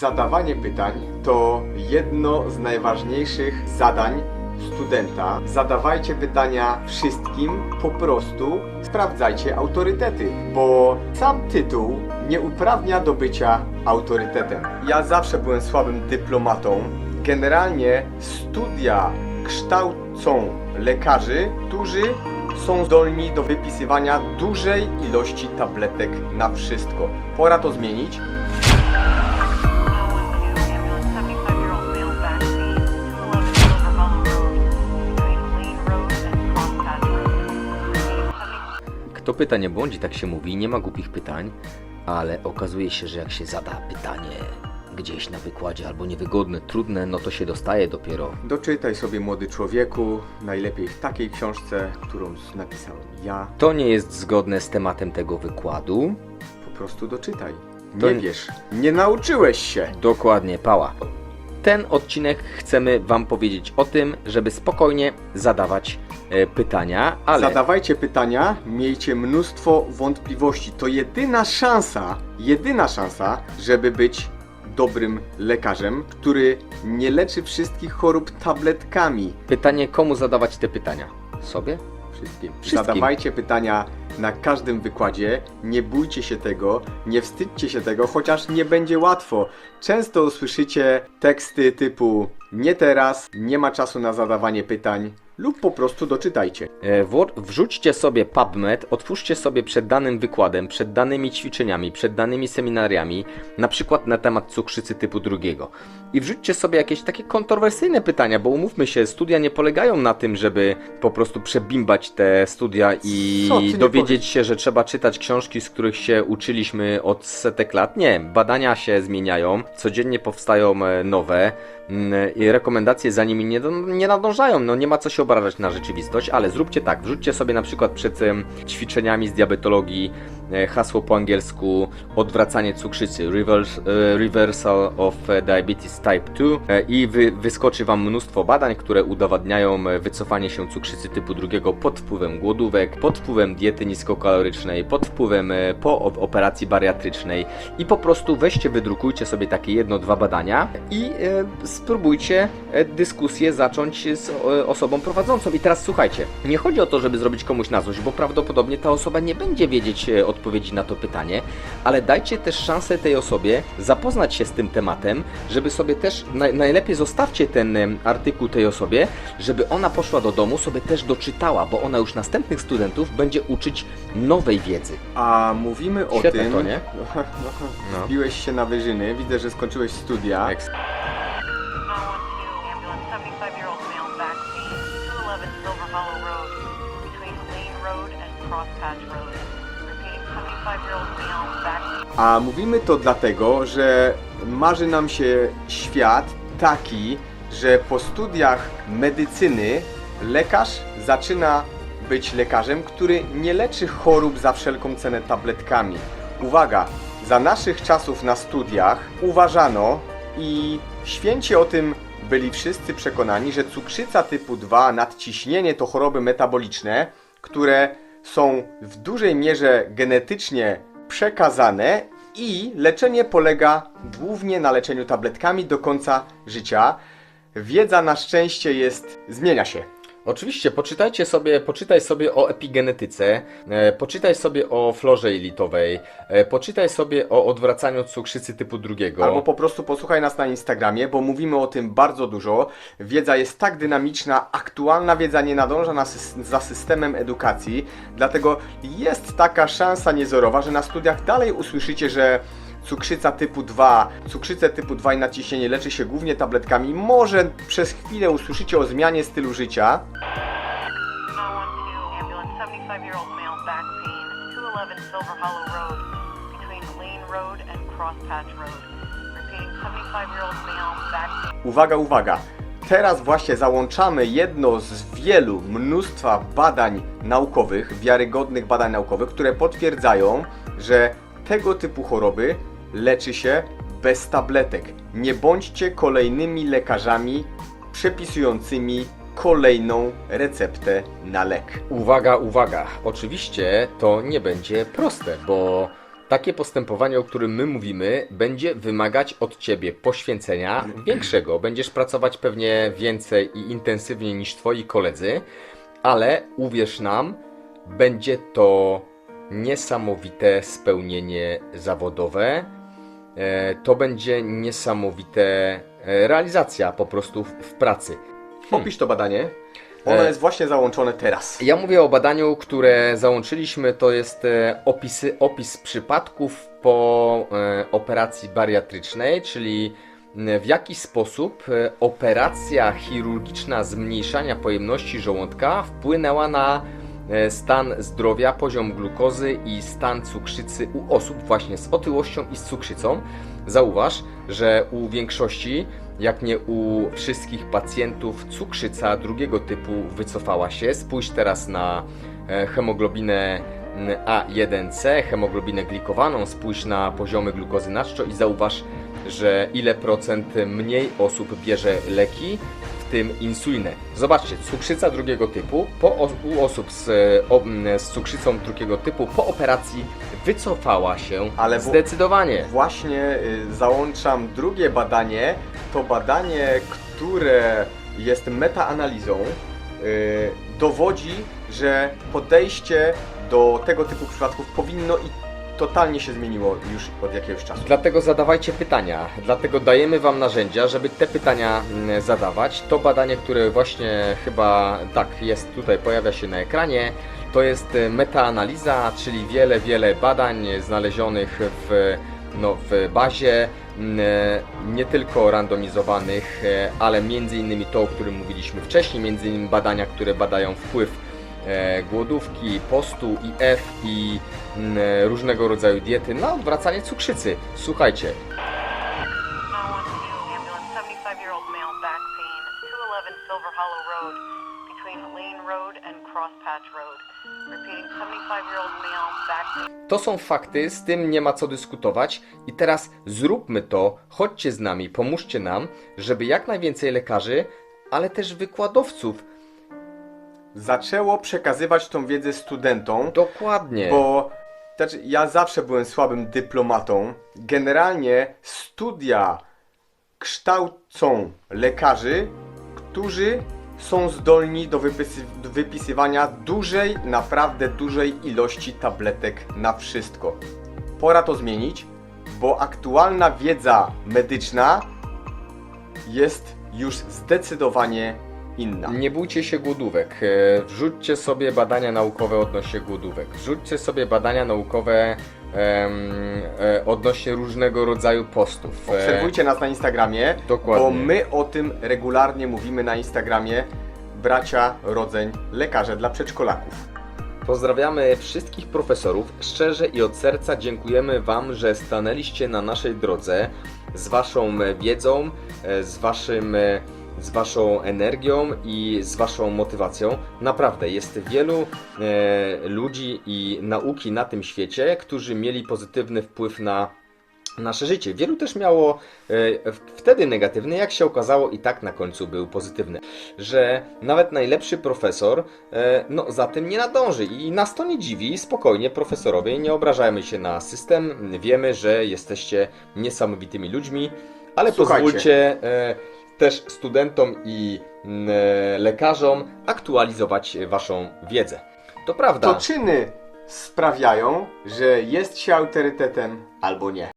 Zadawanie pytań to jedno z najważniejszych zadań studenta. Zadawajcie pytania wszystkim, po prostu sprawdzajcie autorytety, bo sam tytuł nie uprawnia do bycia autorytetem. Ja zawsze byłem słabym dyplomatą. Generalnie studia kształcą lekarzy, którzy są zdolni do wypisywania dużej ilości tabletek na wszystko. Pora to zmienić. Kto pyta nie błądzi, tak się mówi, nie ma głupich pytań, ale okazuje się, że jak się zada pytanie gdzieś na wykładzie albo niewygodne, trudne, no to się dostaje dopiero. Doczytaj sobie młody człowieku, najlepiej w takiej książce, którą napisałem ja. To nie jest zgodne z tematem tego wykładu. Po prostu doczytaj. To Nie nie- wiesz, nie nauczyłeś się. Dokładnie, pała. Ten odcinek chcemy Wam powiedzieć o tym, żeby spokojnie zadawać e, pytania, ale Zadawajcie pytania, miejcie mnóstwo wątpliwości. To jedyna szansa, jedyna szansa, żeby być dobrym lekarzem, który nie leczy wszystkich chorób tabletkami. pytanie, komu zadawać te pytania? Sobie? Wszystkim. Wszystkim. Zadawajcie pytania na każdym wykładzie. Nie bójcie się tego, nie wstydźcie się tego, chociaż nie będzie łatwo. Często usłyszycie teksty typu nie teraz, nie ma czasu na zadawanie pytań, lub po prostu doczytajcie. E, Wrzućcie sobie PubMed, otwórzcie sobie przed danym wykładem, przed danymi ćwiczeniami, przed danymi seminariami, na przykład na temat cukrzycy typu drugiego. I wrzućcie sobie jakieś takie kontrowersyjne pytania, bo umówmy się, studia nie polegają na tym, żeby po prostu przebimbać te studia i dowiedzieć się, że trzeba czytać książki, z których się uczyliśmy od setek lat. Nie, badania się zmieniają, codziennie powstają e, nowe rekomendacje za nimi nie, nie nadążają. No nie ma co się obrażać na rzeczywistość, ale zróbcie tak, wrzućcie sobie na przykład przed ćwiczeniami z diabetologii hasło po angielsku odwracanie cukrzycy, reverse, e, reversal of e, diabetes type 2 e, i wy, wyskoczy Wam mnóstwo badań, które udowadniają e, wycofanie się cukrzycy typu drugiego pod wpływem głodówek, pod wpływem diety niskokalorycznej, pod wpływem e, po op- operacji bariatrycznej i po prostu weźcie, wydrukujcie sobie takie jedno, dwa badania i e, spróbujcie e, dyskusję zacząć z e, osobą prowadzącą. I teraz słuchajcie, nie chodzi o to, żeby zrobić komuś na złość, bo prawdopodobnie ta osoba nie będzie wiedzieć e, odpowiedzi na to pytanie, ale dajcie też szansę tej osobie zapoznać się z tym tematem, żeby sobie też, naj, najlepiej zostawcie ten artykuł tej osobie, żeby ona poszła do domu, sobie też doczytała, bo ona już następnych studentów będzie uczyć nowej wiedzy. A mówimy o Świetne tym. to, nie? No. Zbiłeś się na wyżyny, widzę, że skończyłeś studia. Eks- ambulance, 75-year-old male back pain, 211 Silver Hollow Road, between Lane Road and Cross Patch Road. A mówimy to dlatego, że marzy nam się świat taki, że po studiach medycyny lekarz zaczyna być lekarzem, który nie leczy chorób za wszelką cenę tabletkami. Uwaga, za naszych czasów na studiach uważano i święci o tym byli wszyscy przekonani, że cukrzyca typu 2, nadciśnienie to choroby metaboliczne, które są w dużej mierze genetycznie przekazane i leczenie polega głównie na leczeniu tabletkami do końca życia. Wiedza na szczęście jest zmienia się. Oczywiście, poczytajcie sobie, poczytaj sobie o epigenetyce, e, poczytaj sobie o florze jelitowej, e, poczytaj sobie o odwracaniu cukrzycy typu drugiego. Albo po prostu posłuchaj nas na Instagramie, bo mówimy o tym bardzo dużo. Wiedza jest tak dynamiczna, aktualna wiedza nie nadąża na sys- za systemem edukacji, dlatego jest taka szansa niezorowa, że na studiach dalej usłyszycie, że cukrzyca typu 2, cukrzycę typu 2 i nadciśnienie leczy się głównie tabletkami. Może przez chwilę usłyszycie o zmianie stylu życia, 912 ambulance, 75-year-old male back pain, 211 Silver Hollow Road, between Lane Road and Cross Patch Road. Repeating, 75-year-old male back pain. Uwaga, uwaga! Teraz właśnie załączamy jedno z wielu mnóstwa badań naukowych, wiarygodnych badań naukowych, które potwierdzają, że tego typu choroby leczy się bez tabletek. Nie bądźcie kolejnymi lekarzami przepisującymi kolejną receptę na lek. Uwaga, uwaga. Oczywiście to nie będzie proste, bo takie postępowanie, o którym my mówimy, będzie wymagać od ciebie poświęcenia większego. Będziesz pracować pewnie więcej i intensywniej niż twoi koledzy, ale uwierz nam, będzie to niesamowite spełnienie zawodowe. E, To będzie niesamowite e, realizacja po prostu w, pracy. Opisz to badanie. Ono E. jest właśnie załączone teraz. Ja mówię o badaniu, które załączyliśmy, to jest opisy, opis przypadków po operacji bariatrycznej, czyli w jaki sposób operacja chirurgiczna zmniejszania pojemności żołądka wpłynęła na stan zdrowia, poziom glukozy i stan cukrzycy u osób właśnie z otyłością i z cukrzycą. Zauważ, że u większości, jak nie u wszystkich pacjentów, cukrzyca drugiego typu wycofała się. Spójrz teraz na e, hemoglobinę mm, A1C, hemoglobinę glikowaną, spójrz na poziomy glukozy na czczo i zauważ, że ile procent mniej osób bierze leki, w tym insulinę. Zobaczcie, cukrzyca drugiego typu po, u osób z, e, o, z cukrzycą drugiego typu po operacji wycofała się Ale zdecydowanie. Właśnie y, załączam drugie badanie. To badanie, które jest metaanalizą, y, dowodzi, że podejście do tego typu przypadków powinno i totalnie się zmieniło już od jakiegoś czasu. Dlatego zadawajcie pytania, dlatego dajemy Wam narzędzia, żeby te pytania mm, zadawać. To badanie, które właśnie chyba tak jest tutaj, pojawia się na ekranie, to jest e, metaanaliza, czyli wiele, wiele badań znalezionych w, no, w bazie, mm, nie tylko randomizowanych, e, ale między innymi to, o którym mówiliśmy wcześniej, między innymi badania, które badają wpływ e, głodówki, postu, IF i różnego rodzaju diety na odwracanie cukrzycy. Słuchajcie, 912 ambulance, 75 year old male back pain, 211 Silver Hollow Road, between Lane Road and Crosspatch Road. Repeating, 75 year old male back pain. to są fakty, z tym nie ma co dyskutować. I teraz zróbmy to, chodźcie z nami, pomóżcie nam, żeby jak najwięcej lekarzy, ale też wykładowców Zaczęło przekazywać tą wiedzę studentom, dokładnie. Bo znaczy, ja zawsze byłem słabym dyplomatą. Generalnie studia kształcą lekarzy, którzy są zdolni do, wypisy, do wypisywania dużej, naprawdę dużej ilości tabletek na wszystko. Pora to zmienić, bo aktualna wiedza medyczna jest już zdecydowanie inna. Nie bójcie się głodówek. E, Wrzućcie sobie badania naukowe odnośnie głodówek. Wrzućcie sobie badania naukowe em, e, odnośnie różnego rodzaju postów. E, Obserwujcie nas na Instagramie, Dokładnie. bo my o tym regularnie mówimy na Instagramie. Bracia, rodzeń, lekarze dla przedszkolaków. Pozdrawiamy wszystkich profesorów. Szczerze i od serca dziękujemy Wam, że stanęliście na naszej drodze z Waszą wiedzą, z Waszym. Z Waszą energią i z Waszą motywacją. Naprawdę, jest wielu e, ludzi i nauki na tym świecie, którzy mieli pozytywny wpływ na nasze życie. Wielu też miało e, wtedy negatywny, jak się okazało, i tak na końcu był pozytywny. Że nawet najlepszy profesor e, no, za tym nie nadąży. I nas to nie dziwi, spokojnie, profesorowie, nie obrażajmy się na system. Wiemy, że jesteście niesamowitymi ludźmi, ale Słuchajcie. pozwólcie e, też studentom i mm, e, lekarzom aktualizować waszą wiedzę. To prawda. To czyny sprawiają, że jest się autorytetem albo nie.